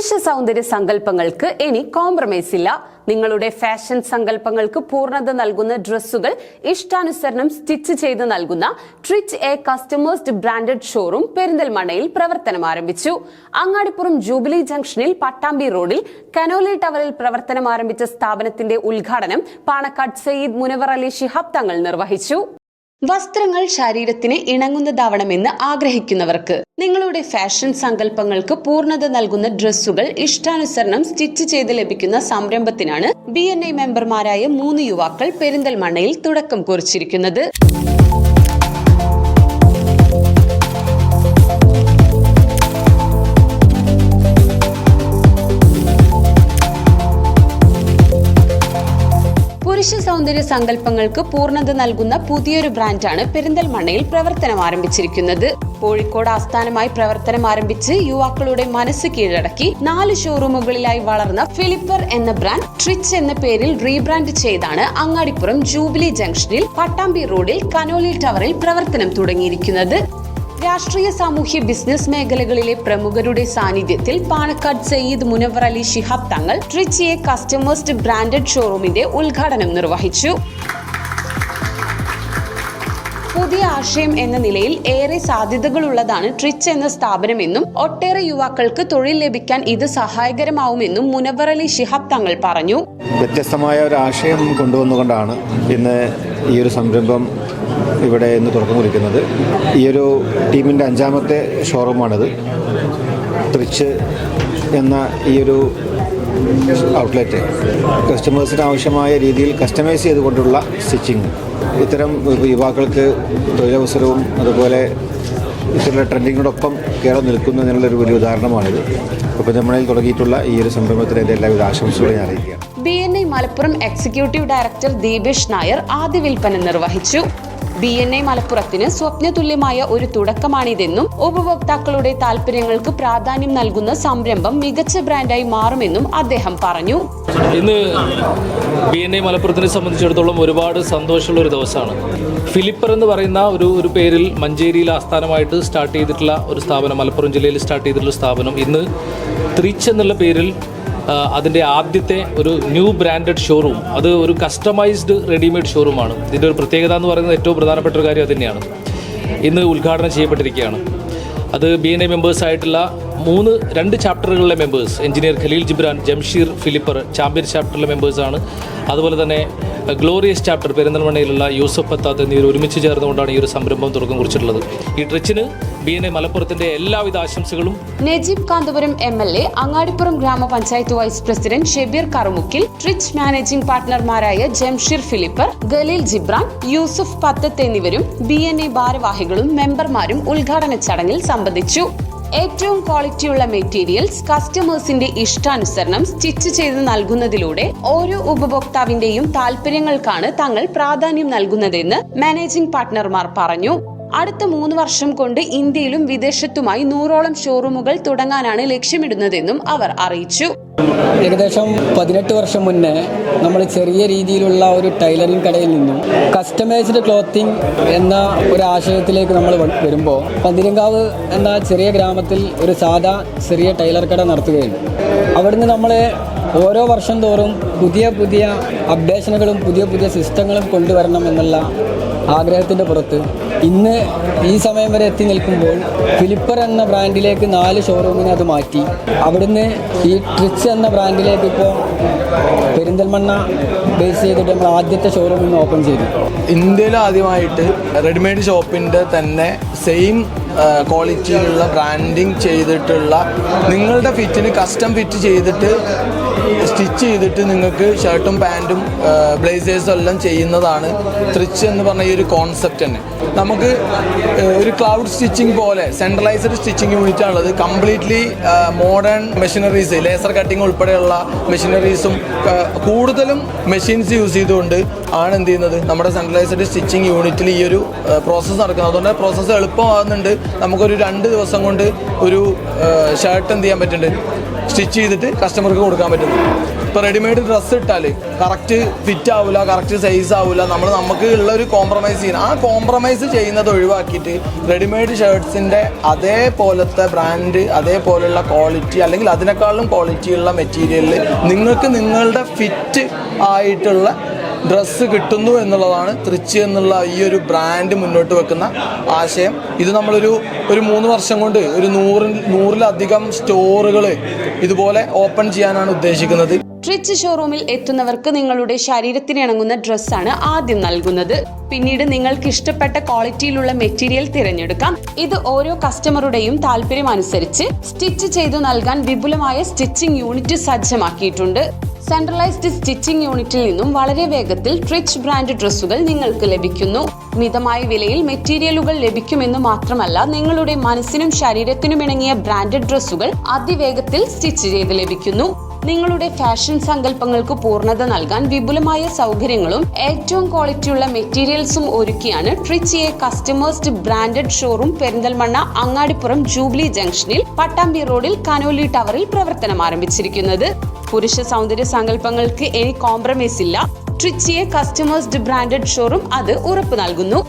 പുരുഷ സൗന്ദര്യ സങ്കല്പങ്ങൾക്ക് ഇനി കോംപ്രമൈസ് ഇല്ല. നിങ്ങളുടെ ഫാഷൻ സങ്കല്പങ്ങൾക്ക് പൂർണത നൽകുന്ന ഡ്രസ്സുകൾ ഇഷ്ടാനുസരണം സ്റ്റിച്ച് ചെയ്ത് നൽകുന്ന Trich a customised branded showroom പെരിന്തൽമണ്ണയിൽ പ്രവർത്തനം ആരംഭിച്ചു. അങ്ങാടിപ്പുറം ജൂബിലി ജംഗ്ഷനിൽ പട്ടാമ്പി റോഡിൽ കനോലി ടവറിൽ പ്രവർത്തനം ആരംഭിച്ച സ്ഥാപനത്തിന്റെ ഉദ്ഘാടനം പാണക്കാട് സയ്യിദ് മുനവർ അലി ശിഹാബ് തങ്ങൾ നിർവഹിച്ചു. വസ്ത്രങ്ങൾ ശരീരത്തിന് ഇണങ്ങുന്നതാവണമെന്ന് ആഗ്രഹിക്കുന്നവർക്ക്. നിങ്ങളുടെ ഫാഷൻ സങ്കല്പങ്ങൾക്ക് പൂർണത നൽകുന്ന ഡ്രസ്സുകൾ ഇഷ്ടാനുസരണം സ്റ്റിച്ച് ചെയ്ത് ലഭിക്കുന്ന സംരംഭത്തിനാണ് ബി മെമ്പർമാരായ മൂന്ന് യുവാക്കൾ പെരിന്തൽമണ്ണയിൽ തുടക്കം കുറിച്ചിരിക്കുന്നത്. പുരുഷ സൗന്ദര്യ സങ്കല്പങ്ങൾക്ക് പൂർണത നൽകുന്ന പുതിയൊരു ബ്രാൻഡാണ് പെരിന്തൽമണ്ണയിൽ പ്രവർത്തനം ആരംഭിച്ചിരിക്കുന്നത്. കോഴിക്കോട് ആസ്ഥാനമായി പ്രവർത്തനം ആരംഭിച്ച് യുവാക്കളുടെ മനസ്സ് കീഴടക്കി നാല് ഷോറൂമുകളിലായി വളർന്ന ഫിലിപ്പർ എന്ന ബ്രാൻഡ് ട്രിച്ച് എന്ന പേരിൽ റീബ്രാൻഡ് ചെയ്താണ് അങ്ങാടിപ്പുറം ജൂബിലി ജംഗ്ഷനിൽ പട്ടാമ്പി റോഡിൽ കനോലി ടവറിൽ പ്രവർത്തനം തുടങ്ങിയിരിക്കുന്നത്. രാഷ്ട്രീയ സാമൂഹ്യ ബിസിനസ് മേഖലകളിലെ പ്രമുഖരുടെ സാന്നിധ്യത്തിൽ പാണക്കാട് സയ്യിദ് മുനവർ അലി ഷിഹാബ് തങ്ങൾ ട്രിച്ചിയെ കസ്റ്റമേഴ്സ്ഡ് ബ്രാൻഡഡ് ഷോറൂമിന്റെ ഉദ്ഘാടനം നിർവഹിച്ചു. പുതിയ ആശയം എന്ന നിലയിൽ ഏറെ സാധ്യതകളുള്ളതാണ് ട്രിച്ച് എന്ന സ്ഥാപനമെന്നും ഒട്ടേറെ യുവാക്കൾക്ക് തൊഴിൽ ലഭിക്കാൻ ഇത് സഹായകരമാവുമെന്നും മുനവർ അലി ഷിഹാബ് തങ്ങൾ പറഞ്ഞു. വ്യത്യസ്തമായ ഒരു ആശയം കൊണ്ടുവന്നുകൊണ്ടാണ് ഇന്ന് ഈ ഒരു സംരംഭം ഇവിടെ ഇന്ന് തുടക്കം കുറിക്കുന്നത് ഈ ഒരു ടീമിന്റെ അഞ്ചാമത്തെ ഷോറൂമാണിത്. ട്രിച്ച് എന്ന ഈയൊരു ഔട്ട്ലെറ്റ്. കസ്റ്റമേഴ്സിന് ആവശ്യമായ രീതിയിൽ കസ്റ്റമൈസ് ചെയ്തുകൊണ്ടുള്ള സ്റ്റിച്ചിങ്. ഇത്തരം യുവാക്കൾക്ക് തൊഴിലവസരവും അതുപോലെ ഇത്തരം ട്രെൻഡിങ്ങിനോടൊപ്പം കേരളം നിൽക്കുന്നു എന്നുള്ളൊരു വലിയ ഉദാഹരണമാണിത്. അപ്പോൾ നമ്മളിൽ തുടങ്ങിയിട്ടുള്ള ഈ ഒരു സംരംഭത്തിന് എന്റെ എല്ലാവിധ ആശംസകളും ഞാൻ അറിയിക്കുകയാണ്. B N I Malappuram executive director Deepesh Nair ആദ്യ വിൽപ്പന നിർവഹിച്ചു. ബി എൻ ഐ മലപ്പുറത്തിന് സ്വപ്നതുല്യമായ ഒരു തുടക്കമാണിതെന്നും ഉപഭോക്താക്കളുടെ താല്പര്യങ്ങൾക്ക് പ്രാധാന്യം നൽകുന്ന സംരംഭം മികച്ച ബ്രാൻഡായി മാറുമെന്നും അദ്ദേഹം പറഞ്ഞു. ഇന്ന് ബി എൻ ഐ മലപ്പുറത്തിനെ സംബന്ധിച്ചിടത്തോളം ഒരുപാട് സന്തോഷമുള്ള ഒരു ദിവസമാണ്. ഫിലിപ്പർ എന്ന് പറയുന്ന ഒരു ഒരു പേരിൽ മഞ്ചേരിയിൽ ആസ്ഥാനമായിട്ട് സ്റ്റാർട്ട് ചെയ്തിട്ടുള്ള ഒരു സ്ഥാപനം മലപ്പുറം ജില്ലയിൽ സ്റ്റാർട്ട് ചെയ്തിട്ടുള്ള സ്ഥാപനം ഇന്ന് ത്രിച്ച് എന്നുള്ള പേരിൽ അതിന്റെ ആദ്യത്തെ ഒരു ന്യൂ ബ്രാൻഡഡ് ഷോറൂം. അത് ഒരു കസ്റ്റമൈസ്ഡ് റെഡിമെയ്ഡ് ഷോറൂമാണ് ഇതിന്റെ ഒരു പ്രത്യേകത എന്ന് പറയുന്നത് ഏറ്റവും പ്രധാനപ്പെട്ട ഒരു കാര്യം തന്നെയാണ്. ഇന്ന് ഉദ്ഘാടനം ചെയ്യപ്പെട്ടിരിക്കുകയാണ്. അത് ബി എൻ ഐ മെമ്പേഴ്സായിട്ടുള്ള മൂന്ന് രണ്ട് ചാപ്റ്ററുകളിലെ മെമ്പേഴ്സ് എഞ്ചിനീയർ ഖലീൽ ജിബ്രാൻ ജംഷീർ ഫിലിപ്പർ ചാമ്പ്യൻ ചാപ്റ്ററിലെ മെമ്പേഴ്സാണ് അതുപോലെ തന്നെ ഗ്ലോറിയസ് ചാപ്റ്റർ പെരിന്തൽമണ്ണയിലുള്ള യൂസഫ് പത്താത്ത് എന്നിവർ ഒരുമിച്ച് ചേർന്നുകൊണ്ടാണ് ഈ ഒരു സംരംഭം തുടക്കം കുറിച്ചിട്ടുള്ളത്. ഈ ട്രിച്ചിന് ബി എൻ എ മലപ്പുറത്തിന്റെ എല്ലാവിധ ആശംസകളും. Najeeb Kanthapuram M L A Angadipuram ഗ്രാമപഞ്ചായത്ത് vice president Shebeer Karumukkil Trich managing പാർട്ട്ണർമാരായ Jamsheer ഫിലിപ്പർ ഖലീൽ ജിബ്രാൻ യൂസഫ് പത്തത്ത് എന്നിവരും ബി എൻ എ ഭാരവാഹികളും മെമ്പർമാരും ഉദ്ഘാടന ചടങ്ങിൽ സംബന്ധിച്ചു. ഏറ്റവും ക്വാളിറ്റിയുള്ള മെറ്റീരിയൽസ് കസ്റ്റമേഴ്സിന്റെ ഇഷ്ടാനുസരണം സ്റ്റിച്ച് ചെയ്ത് നൽകുന്നതിലൂടെ ഓരോ ഉപഭോക്താവിന്റെയും താല്പര്യങ്ങൾക്കാണ് തങ്ങൾ പ്രാധാന്യം നൽകുന്നതെന്ന് മാനേജിംഗ് പാർട്ട്ണർമാർ പറഞ്ഞു. അടുത്ത മൂന്ന് വർഷം കൊണ്ട് ഇന്ത്യയിലും വിദേശത്തുമായി നൂറോളം ഷോറൂമുകൾ തുടങ്ങാനാണ് ലക്ഷ്യമിടുന്നതെന്നും അവർ അറിയിച്ചു. ഏകദേശം പതിനെട്ട് വർഷം മുന്നേ നമ്മൾ ചെറിയ രീതിയിലുള്ള ഒരു ടൈലറിംഗ് കടയിൽ നിന്നും കസ്റ്റമൈസ്ഡ് ക്ലോത്തിങ് എന്ന ഒരു ആശയത്തിലേക്ക് നമ്മൾ വരുമ്പോൾ പന്തിരങ്കാവ് എന്ന ചെറിയ ഗ്രാമത്തിൽ ഒരു സാധാ ചെറിയ ടൈലർ കട നടത്തുകയുണ്ട് അവിടുന്ന് നമ്മൾ ഓരോ വർഷം തോറും പുതിയ പുതിയ അപ്ഡേഷനുകളും പുതിയ പുതിയ സിസ്റ്റങ്ങളും കൊണ്ടുവരണം എന്നുള്ള ആഗ്രഹത്തിന്റെ പുറത്ത്. ഇന്ന് ഈ സമയം വരെ എത്തി നിൽക്കുമ്പോൾ ഫിലിപ്പർ എന്ന ബ്രാൻഡിലേക്ക് നാല് ഷോറൂമിനെ അത് മാറ്റി. അവിടുന്ന് ഈ ട്രിച്ച് എന്ന ബ്രാൻഡിലേക്ക് ഇപ്പോൾ പെരിന്തൽമണ്ണ ബേസ് ചെയ്തിട്ട് നമ്മൾ ആദ്യത്തെ ഷോറൂം ഇന്ന് ഓപ്പൺ ചെയ്തു. ഇന്ത്യയിൽ ആദ്യമായിട്ട് റെഡിമെയ്ഡ് ഷോപ്പിന്റെ തന്നെ സെയിം ക്വാളിറ്റിയിലുള്ള ബ്രാൻഡിങ് ചെയ്തിട്ടുള്ള നിങ്ങളുടെ ഫിറ്റിന് കസ്റ്റം ഫിറ്റ് ചെയ്തിട്ട് സ്റ്റിച്ച് ചെയ്തിട്ട് നിങ്ങൾക്ക് ഷർട്ടും പാന്റും ബ്ലേസേഴ്സും എല്ലാം ചെയ്യുന്നതാണ് ത്രിച്ച് എന്ന് പറഞ്ഞ ഈ ഒരു കോൺസെപ്റ്റ് തന്നെ. നമുക്ക് ഒരു ക്ലൗഡ് സ്റ്റിച്ചിങ് പോലെ സെൻട്രലൈസ്ഡ് സ്റ്റിച്ചിങ് യൂണിറ്റ് ആണുള്ളത്. Completely modern machineries laser cutting ഉൾപ്പെടെയുള്ള മെഷീനറീസും കൂടുതലും മെഷീൻസ് യൂസ് ചെയ്തുകൊണ്ട് ആണ് എന്ത് ചെയ്യുന്നത്? നമ്മുടെ സെൻട്രലൈസ്ഡ് സ്റ്റിച്ചിങ് യൂണിറ്റിൽ ഈ ഒരു പ്രോസസ്സ് നടക്കുന്നത്. അതുകൊണ്ട് പ്രോസസ്സ് എളുപ്പമാകുന്നുണ്ട്. നമുക്കൊരു രണ്ട് ദിവസം കൊണ്ട് ഒരു ഷർട്ട് എന്ത് ചെയ്യാൻ പറ്റുന്നുണ്ട്? സ്റ്റിച്ച് ചെയ്തിട്ട് കസ്റ്റമർക്ക് കൊടുക്കാൻ പറ്റുന്നു. ഇപ്പോൾ റെഡിമെയ്ഡ് ഡ്രസ്സ് ഇട്ടാൽ കറക്റ്റ് ഫിറ്റ് ആവില്ല കറക്റ്റ് സൈസ് ആവില്ല നമ്മൾ നമുക്ക് ഉള്ള ഒരു കോംപ്രമൈസ് ചെയ്യുന്ന ആ കോംപ്രമൈസ് ചെയ്യുന്നത് ഒഴിവാക്കിയിട്ട് റെഡിമെയ്ഡ് ഷർട്ട്സിന്റെ അതേപോലത്തെ ബ്രാൻഡ് അതേപോലെയുള്ള ക്വാളിറ്റി അല്ലെങ്കിൽ അതിനേക്കാളും ക്വാളിറ്റിയുള്ള മെറ്റീരിയലിൽ നിങ്ങൾക്ക് നിങ്ങളുടെ ഫിറ്റ് ആയിട്ടുള്ള ഡ്രസ്സ് കിട്ടുന്നു എന്നുള്ളതാണ് തൃച്ചി എന്നുള്ള ഈ ഒരു ബ്രാൻഡ് മുന്നോട്ട് വെക്കുന്ന ആശയം. ഇത് നമ്മളൊരു ഒരു മൂന്ന് വർഷം കൊണ്ട് ഒരു നൂറിൽ നൂറിലധികം സ്റ്റോറുകൾ ഇതുപോലെ ഓപ്പൺ ചെയ്യാനാണ് ഉദ്ദേശിക്കുന്നത്. ട്രിച്ച് ഷോറൂമിൽ എത്തുന്നവർക്ക് നിങ്ങളുടെ ശരീരത്തിന് ഇണങ്ങുന്ന ഡ്രസ്സാണ് ആദ്യം നൽകുന്നത്. പിന്നീട് നിങ്ങൾക്ക് ഇഷ്ടപ്പെട്ട ക്വാളിറ്റിയിലുള്ള മെറ്റീരിയൽ തിരഞ്ഞെടുക്കാം. ഇത് ഓരോ കസ്റ്റമറുടെയും താല്പര്യം അനുസരിച്ച് സ്റ്റിച്ച് ചെയ്തു നൽകാൻ വിപുലമായ സ്റ്റിച്ചിങ് യൂണിറ്റ് സജ്ജമാക്കിയിട്ടുണ്ട്. സെൻട്രലൈസ്ഡ് സ്റ്റിച്ചിങ് യൂണിറ്റിൽ നിന്നും വളരെ വേഗത്തിൽ ട്രിച്ച് ബ്രാൻഡ് ഡ്രസ്സുകൾ നിങ്ങൾക്ക് ലഭിക്കുന്നു. മിതമായ വിലയിൽ മെറ്റീരിയലുകൾ ലഭിക്കുമെന്ന് മാത്രമല്ല നിങ്ങളുടെ മനസ്സിനും ശരീരത്തിനും ഇണങ്ങിയ ബ്രാൻഡഡ് ഡ്രസ്സുകൾ അതിവേഗത്തിൽ സ്റ്റിച്ച് ചെയ്ത് ലഭിക്കുന്നു. നിങ്ങളുടെ ഫാഷൻ സങ്കല്പങ്ങൾക്ക് പൂർണത നൽകാൻ വിപുലമായ സൗകര്യങ്ങളും ഏറ്റവും ക്വാളിറ്റിയുള്ള മെറ്റീരിയൽസും ഒരുക്കിയാണ് ട്രിച്ചിയെ കസ്റ്റമേഴ്സ്ഡ് branded showroom Perinthalmanna Angadipuram jubilee ജംഗ്ഷനിൽ പട്ടാമ്പി റോഡിൽ കനോലി ടവറിൽ പ്രവർത്തനം ആരംഭിച്ചിരിക്കുന്നത്. പുരുഷ സൗന്ദര്യ സങ്കല്പങ്ങൾക്ക് ഇനി കോംപ്രമൈസ് ഇല്ല. ട്രിച്ചിയെ കസ്റ്റമേഴ്സ്ഡ് ബ്രാൻഡഡ് ഷോറൂം അത് ഉറപ്പു നൽകുന്നു.